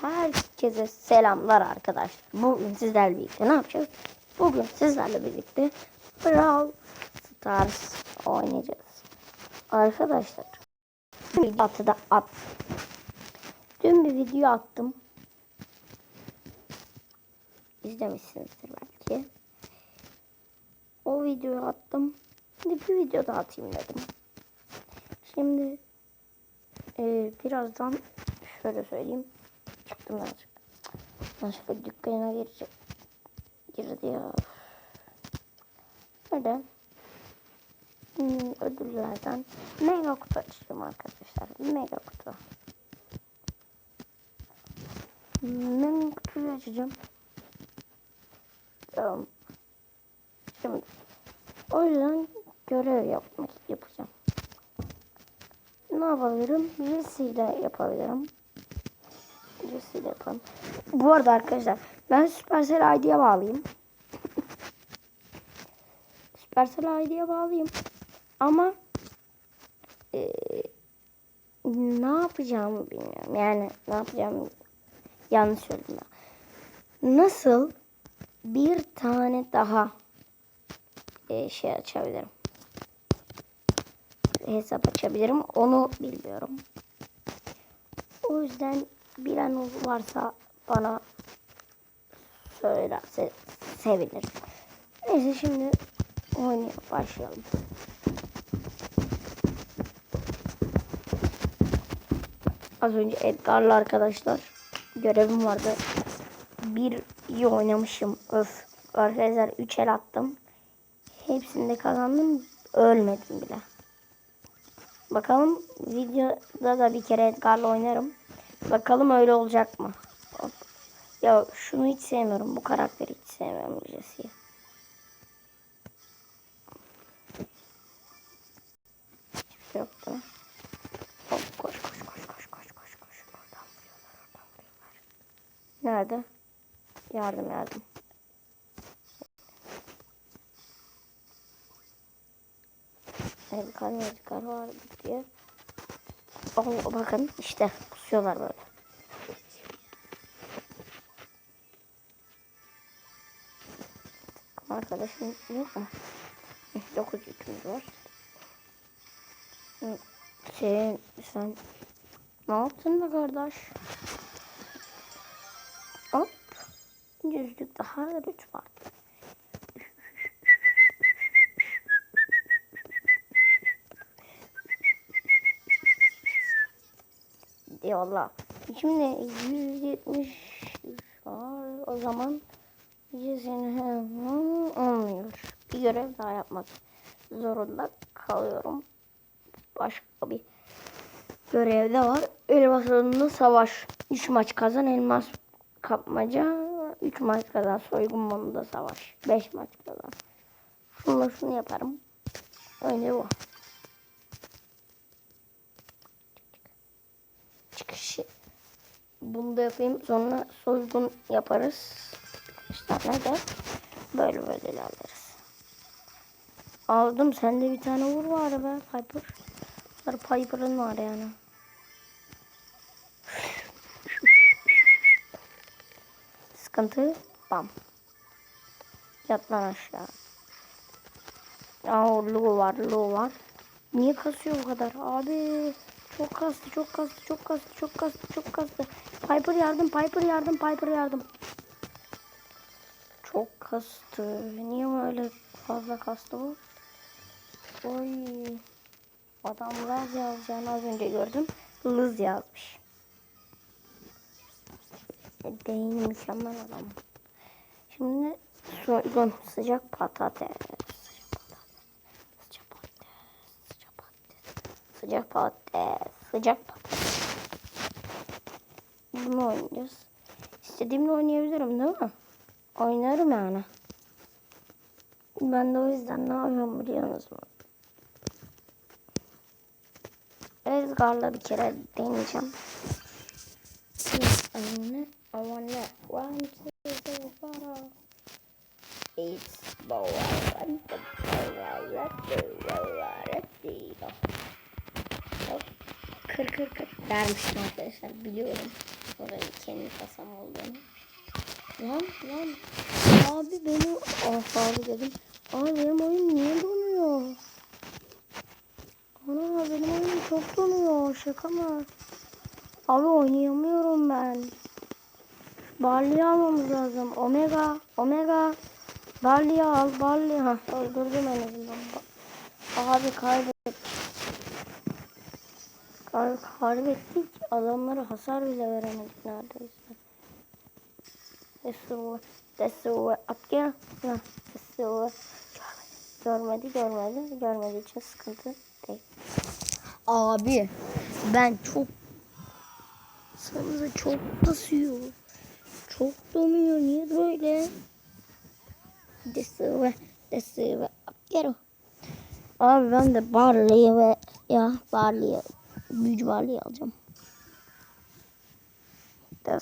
Herkese selamlar arkadaşlar. Bugün sizlerle birlikte ne yapacağız? Bugün sizlerle birlikte Brawl Stars oynayacağız. Arkadaşlar bir atı da at. Dün bir video attım. İzlemişsinizdir belki. O videoyu attım. Şimdi bir video daha atayım dedim. Şimdi e, birazdan şöyle söyleyeyim. Çıktım birazcık. Başka dükkana girecek. Girdi ya. Öyle. Hmm, ödüllerden mega kutu açacağım arkadaşlar. Mega kutu. Mega kutuyu açacağım. Tamam. Şimdi o yüzden görev yapmak yapacağım. Ne yapabilirim? Jesse ile yapabilirim. İle yapalım. Bu arada arkadaşlar ben Supercell ID'ye bağlıyım. Supercell ID'ye bağlıyım. Ama eee, ne yapacağımı bilmiyorum. Yani ne yapacağımı yanlış söyledim. ben. Nasıl bir tane daha eee, şey açabilirim? hesap açabilirim. Onu bilmiyorum. O yüzden bilen varsa bana söylerse sevinirim. Neyse şimdi oynaya başlayalım. Az önce Edgar'la arkadaşlar görevim vardı. Bir iyi oynamışım. Öf. Arkadaşlar 3 el attım. Hepsinde kazandım. Ölmedim bile. Bakalım videoda da bir kere Edgar'la oynarım. Bakalım öyle olacak mı? Ya şunu hiç sevmiyorum. Bu karakteri hiç sevmiyorum Jesse'yi. Hiçbir şey. Hop koş koş koş koş koş koş koş. Oradan vuruyorlar oradan vuruyorlar. Nerede? Yardım yardım. Edgar Edgar var diye. Oh, bakın işte kusuyorlar böyle. Arkadaşım yok mu? Hı, Dokuz yükümüz var. Şey sen ne yaptın be kardeş? Hop. Yüzlük daha üç var. Eyvallah. Şimdi 170 var. O zaman yüzünü olmuyor. Bir görev daha yapmak zorunda kalıyorum. Başka bir görev de var. Elmas alanında savaş. 3 maç kazan elmas kapmaca. 3 maç kazan soygun monunda savaş. 5 maç kazan. Şunu şunu yaparım. Öyle bu. Çıkışı. Bunu da yapayım. Sonra soygun yaparız. İşte nerede böyle böyle ilerleriz. Aldım. Sende bir tane vur var be Piper. Var Piper'ın var yani. Sıkıntı bam. Yat lan aşağı. Aa, Lu var, Lu var. Niye kasıyor bu kadar? Abi çok kastı, çok kastı, çok kastı, çok kastı, çok kastı. Piper yardım, Piper yardım, Piper yardım. Çok kastı. Niye böyle fazla kastı bu? Oy. Adam Laz yazacağını az önce gördüm. Lız yazmış. Değil mükemmel adam. Şimdi soygun sıcak patates. Sıcak patates. Sıcak patates. Sıcak patates. Sıcak patates. Bunu oynayacağız. İstediğimle oynayabilirim değil mi? Oynarım yani. Ben de o yüzden ne yapıyorum biliyorsunuz mu? Edgar'la bir kere deneyeceğim. Anne, anne, one, two, three, four. It's boy, one, two, three, four, let's go, let's go. Kır kır kır. Vermiştim arkadaşlar biliyorum. Orayı kendi kasam olduğunu. Lan lan. Abi benim ah abi dedim. Abi benim oyun niye donuyor? Ana benim oyun çok donuyor. Şaka mı? Abi oynayamıyorum ben. Barley almamız lazım. Omega. Omega. Barley al. Barley. Ha, öldürdüm en azından. Abi Kay kaybettik. Adamlara hasar bile veremedik neredeyse. Desu. Desu. At gel. Ha, Desu. Görmedi, görmedi. Görmediği için sıkıntı değil. Abi ben çok sanırım çok basıyor. Çok donuyor. Niye böyle? Desu ve desu ve gel. Abi ben de Barley'i ve ya Barley'i büyücü Barley'i alacağım. Ve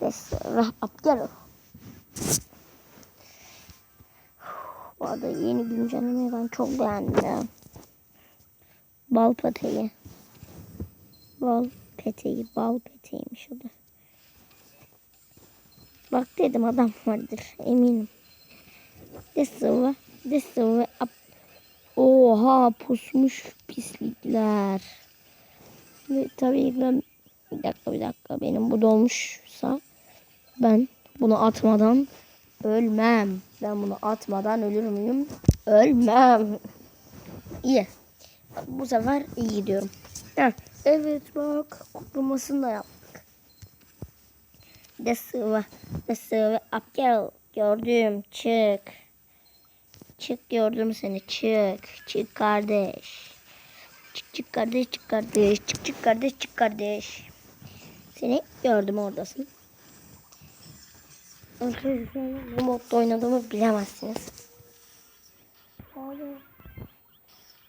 desu ve gel. Bu arada yeni güncellemeyi ben çok beğendim. Bal peteği. Bal peteği, bal peteğiymiş o da. Bak dedim adam vardır eminim. Desıvı, desıvı. Oha pusmuş pislikler. Tabii ben bir dakika bir dakika benim bu dolmuşsa ben bunu atmadan ölmem. Ben bunu atmadan ölür müyüm? Ölmem. İyi. Bu sefer iyi gidiyorum. Heh, evet bak kutlamasını da yaptık. De sıvı, de sıvı, apgel. Gördüm, çık. Çık gördüm seni, çık. Çık kardeş. Çık çık kardeş, çık kardeş. Çık çık kardeş, çık kardeş. Seni gördüm oradasın. Bu modda oynadığımı bilemezsiniz.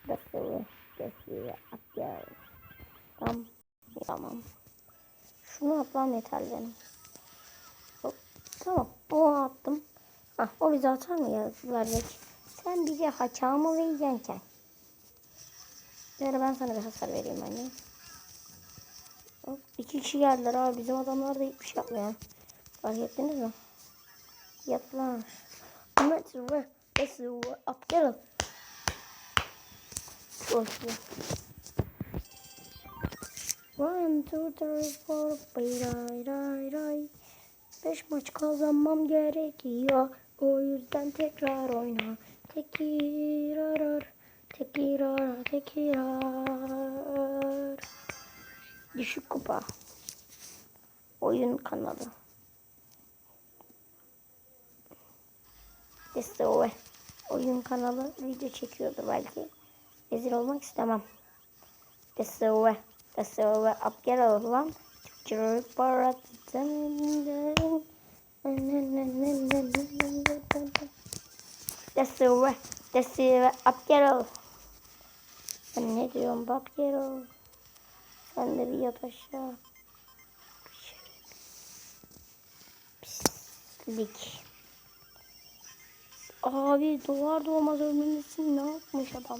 Basılı, basılı, apgel. Tamam, tamam. Şunu atmam yeterli benim. Hop, Tamam, o attım. Ah, o bize atar mı ya verecek? Sen bize haça mı Yani ben sana bir hasar vereyim anne. Hop, iki kişi geldiler abi. Bizim adamlar da hiçbir şey yapmıyor. Fark ettiniz mi? Yap lan. Metre, basılı, apgel. Boşlu. One, two, three, four, ray, ray, ray. Beş maç kazanmam gerekiyor. O yüzden tekrar oyna. Tekrar, tekrar, tekrar. Düşük kupa. Oyun kanalı. SOE. Oyun kanalı video çekiyordur belki. Rezil olmak istemem. SOE. SOE. Up gel lan. Çıkçırık para. SOE. SOE. Up gel Ben ne diyorum bak gel Sen de bir yat aşağı. Pislik. Abi doğar doğmaz ölmemesi ne yapmış adam?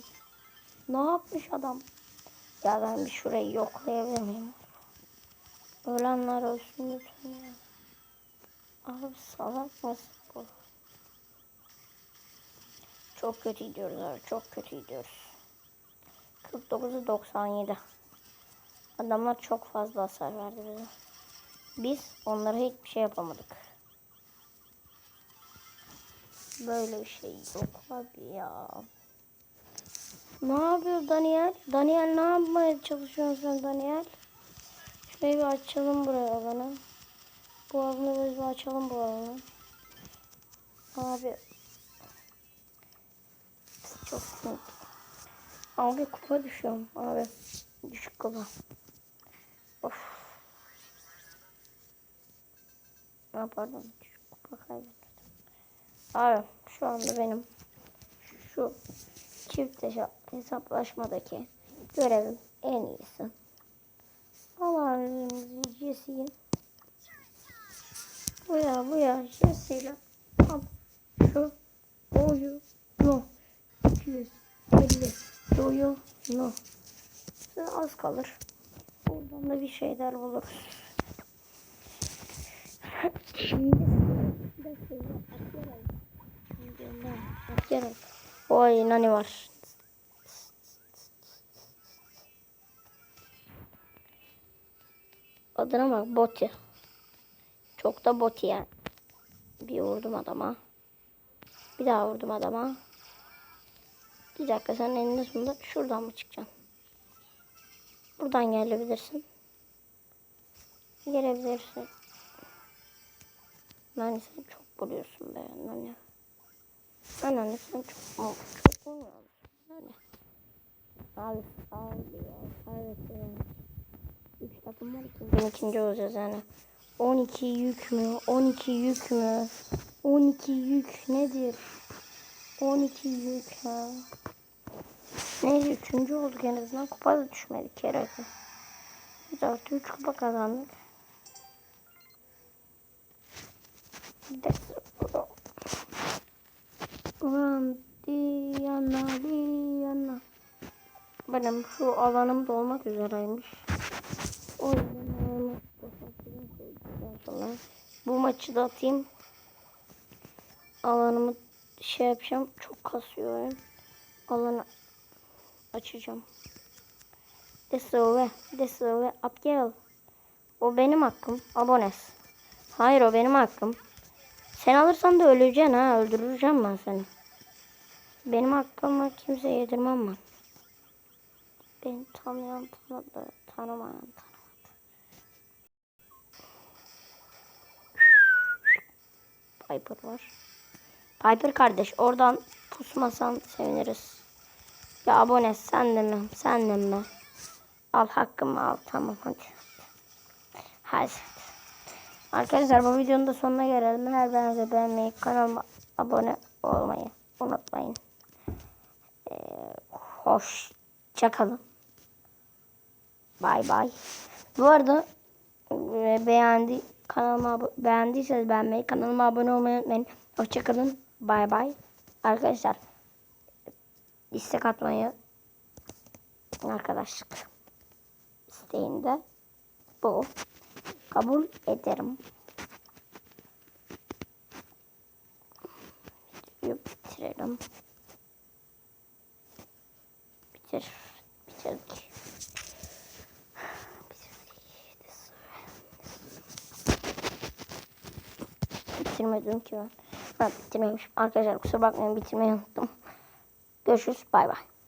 Ne yapmış adam? Ya ben bir şurayı yoklayabilir? Ölenler ölsün lütfen ya. Abi salak mısın bu? Çok kötü gidiyoruz abi. Çok kötü gidiyoruz. 49'u 97. Adamlar çok fazla hasar verdi bize. Biz onlara hiçbir şey yapamadık. Böyle bir şey yok abi ya. Ne yapıyor Daniel? Daniel ne yapmaya çalışıyorsun sen Daniel? Şurayı bir açalım buraya bana. Bu alanı bir açalım bu alanı. Abi. Çok sinir. Abi kupa düşüyorum abi. Düşük kupa. Of. Ne pardon. Düşük kupa kaybettim. Abi şu anda benim şu çift hesaplaşmadaki görevim en iyisi. Allah'ın Jesse'yi bu ya bu ya Jesse'yle al şu oyunu 250 oyunu az kalır. Buradan da bir şeyler buluruz. Şimdi atıyorum. Oy nani var. Adına bak Boti. Çok da Boti yani. Bir vurdum adama. Bir daha vurdum adama. Bir dakika sen eninde sonunda şuradan mı çıkacaksın? Buradan gelebilirsin. Gelebilirsin. Nani sen çok buluyorsun be Nani. Nani sen çok çok oynuyorsun. Nani. Abi ol ya. Kaybettim. Üç takım var ikinci, ikinci olacağız yani. 12 yük mü? 12 yük mü? 12 yük nedir? 12 yük ha. Neyse üçüncü olduk en azından kupa da düşmedik kere. Biz artı 3 kupa kazandık. Ulan Diana Diana. Benim şu alanım dolmak üzereymiş. O yüzden. Bu maçı da atayım. Alanımı şey yapacağım. Çok kasıyor oyun. Alanı açacağım. Desove, desove, upgel. O benim hakkım. Abones. Hayır o benim hakkım. Sen alırsan da öleceksin ha. Öldüreceğim ben seni. Benim hakkımı kimse yedirmem ben. Beni tanıyan tanıdı. Tanımayan tanımadı. Piper var. Piper kardeş oradan pusmasan seviniriz. Ya abone sen de mi? Sen de mi? Al hakkımı al. Tamam hadi. Hadi. Arkadaşlar bu videonun da sonuna gelelim. Her beğense beğenmeyi, kanalıma abone olmayı unutmayın. Ee, hoşça kalın. Bay bay. Bu arada e, beğendi kanalıma beğendiyseniz beğenmeyi, kanalıma abone olmayı unutmayın. Hoşça kalın. Bay bay. Arkadaşlar istek atmayı arkadaşlık isteğinde bu kabul ederim. Videoyu bitirelim. Bitir. Bitirdik. Bitirmedim ki ben. Ha bitirmemişim. Arkadaşlar kusura bakmayın bitirmeyi unuttum. Görüşürüz. Bay bay.